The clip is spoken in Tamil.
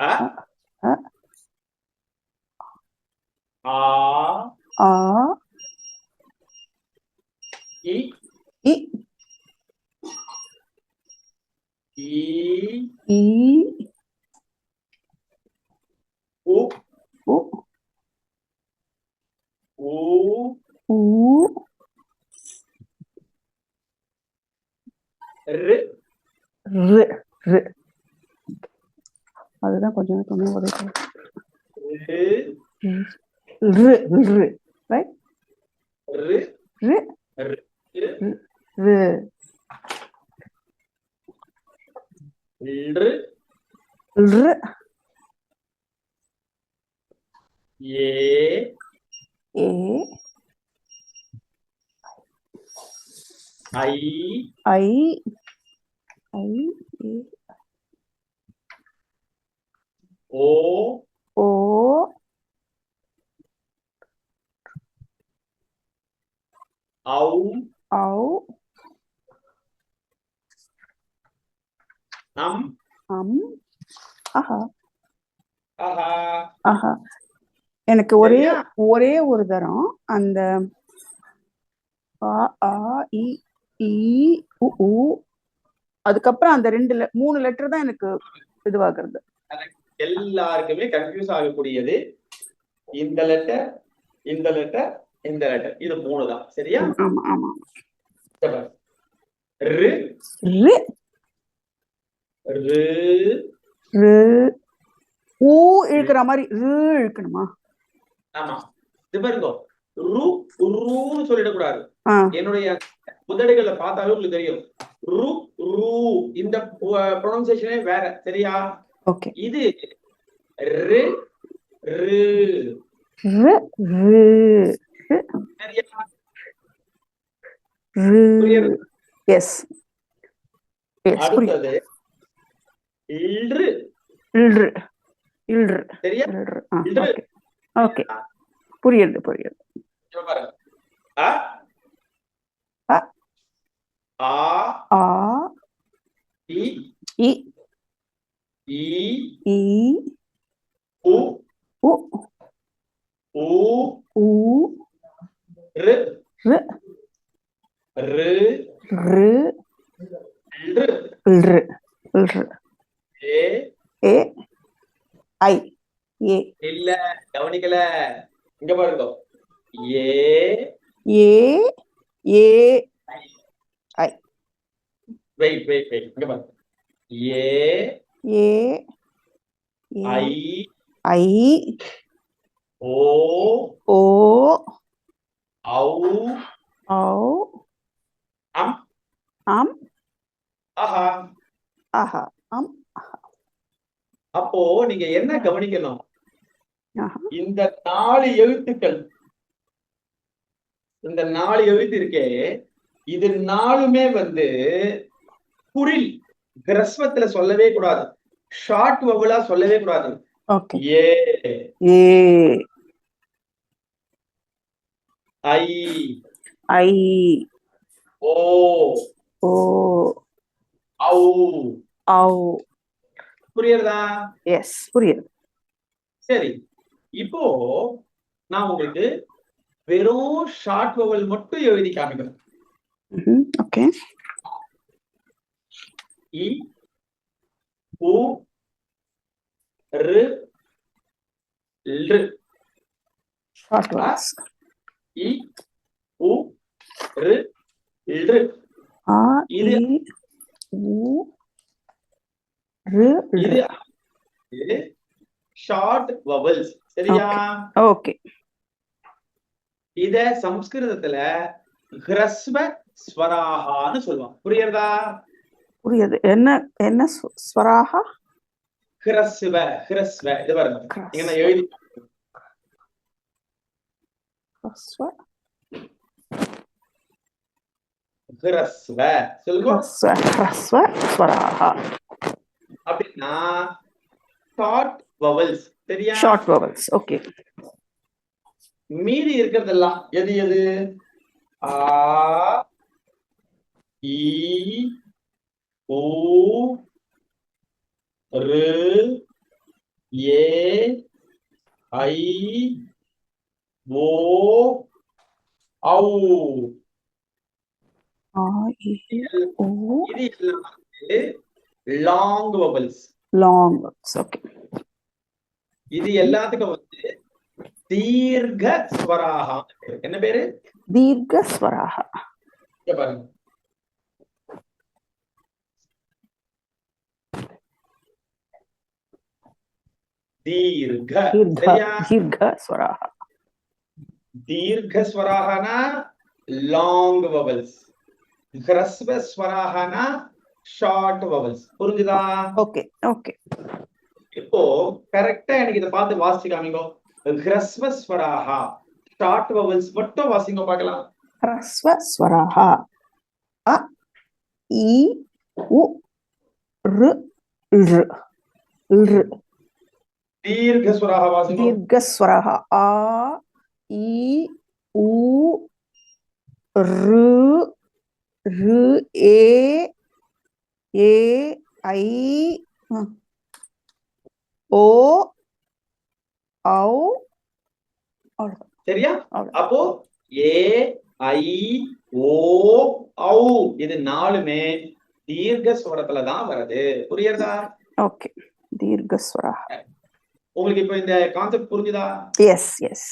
அ அ. ஆ ஆ இ இ ஈ ஈ உ உ ஊ ஊ ரு ரு ரு அதுதான் கொஞ்சம் உதவி ரு ரு ரு. ரைட் ரு ரு ரு. ரு. ரு ரு. ஏ ஏ. ஐ ஐ ஐ ஏ. ஓ. ஓ. ஔ. ஔ. அம் அம் ஆஹா ஆஹா ஆஹா எனக்கு ஒரே? ஒரே ஒரு தரம். அந்த ஆ ஆ இ ஈ உ அதுக்கப்புறம் அந்த ரெண்டு மூணு லெட்டர் தான் எனக்கு இதுவாகிறது. எல்லாருக்குமே கன்ஃபியூஸ் ஆகக்கூடியது இந்த லெட்டர் இந்த லெட்டர் இந்த லெட்டர் இது மூணு தான். சரியா? ஊ இழுக்கிற மாதிரி ரு இழுக்கணுமா? ஆமா. இது பாருங்க. ரு ரூன்னு சொல்லிடக்கூடாது. என்னுடைய புத்தடிகளை பார்த்தாவே உங்களுக்கு தெரியும். ரு ரூ. இந்த ப்ரொனன்சியேஷனே வேற. சரியா? இது? எஸ் அடுத்தது இல்று இல்று இல்று சரியா. ஓகே புரியுது புரியுது. அ? அ. ஆ. ஆ. இ. இ ஈ ஈ உ உ ஊ ஊ ரு ரு ரு ரு இல்று இல்று இல்று ஏ ஏ ஐ ஏ இல்ல கவனிக்கல. இங்க பாருங்க. ஏ ஏ ஏ வெயிட் வெயிட் வெயிட் இங்க பாருங்க. ஏ ஏ ஐ ஐ ஓ ஓ ஔ ஓ அம். ஆம் ஆஹா ஆஹா ஆம் அப்போ நீங்க என்ன கவனிக்கணும்? இந்த நாலு எழுத்துக்கள் இந்த நாலு எழுத்து இருக்கே இது நாலுமே வந்து குரில். கிரஸ்வத்துல சொல்லவே கூடாது. ஷார்ட் வவுலா சொல்லவே கூடாது. ஓகே. ஏ. ஏ. ஐ. ஐ. ஓ. ஓ. ஔ. ஔ. புரியுறதா? எஸ் புரியுது. சரி. இப்போ நான் உங்களுக்கு வெறும் ஷார்ட் வவல் மட்டும் எழுதி காமிக்கிறேன். ஓகே இ உ ரு ல் இ உ ரு ல் ஆ இது- இ உ ரு இது இது ஷார்ட் வவல்ஸ் சரியா? ஓகே இத சம்ஸ்கிருதத்துல ஹ்ரஸ்வ ஸ்வராகான்னு சொல்லுவாங்க. புரியுறதா புரியுது. என்ன என்ன ஸ்வ- ஸ்வராகா ஹ்ரஸ்வ ஹ்ரஸ்வ இது பாருங்க. நான் எழுதி ஹ்ரஸ்வ ஹ்ரஸ்வ சொல்லுங்க. ஹ்ரஸ்வ ஸ்வராகா அப்படின்னா ஷார்ட் வவல்ஸ் சரியா ஷார்ட் வவல்ஸ் ஓகே மீதி இருக்கிறதெல்லாம் எது எது? ஆ இ ஊ ரு ஏ ஐ ஓ. ஔ லாங் வவல்ஸ் லாங் ஓகே இது எல்லாத்துக்கும் வந்து தீர்க்க ஸ்வராகா. என்ன பேரு? தீர்க்க ஸ்வராக. பாருங்க. தீர்க்க லாங் வவல்ஸ் ஹ்ரஸ்வஸ்வராகனா ஷார்ட் வவல்ஸ் புரிஞ்சுதா? Okay okay. இப்போ கரெக்டா எனக்கு இதை பார்த்து வாசிச்சு காமிங்கோ. ஹ்ரஸ்வஸ்வராகா ஷார்ட் வவல்ஸ் மட்டும் வாசிங்க பார்க்கலாம். ஹ்ரஸ்வஸ்வராகா அ இ உ ரு ழ். ழ். दीर्घस्वराः वासिनो दीर्घस्वरः आ इ उ ऋ ऋ ए ए ஓ சரியா? அப்போ ஏ ஐ ஓ ஔ. இது நாலுமே தீர்க்கஸ்வரத்துலதான் ஸ்வரத்துல தான் வருது. புரியுறதா? ஓகே. தீர்க்கஸ்வரா உங்களுக்கு இப்போ இந்த கான்செப்ட் புரிஞ்சுதா? S S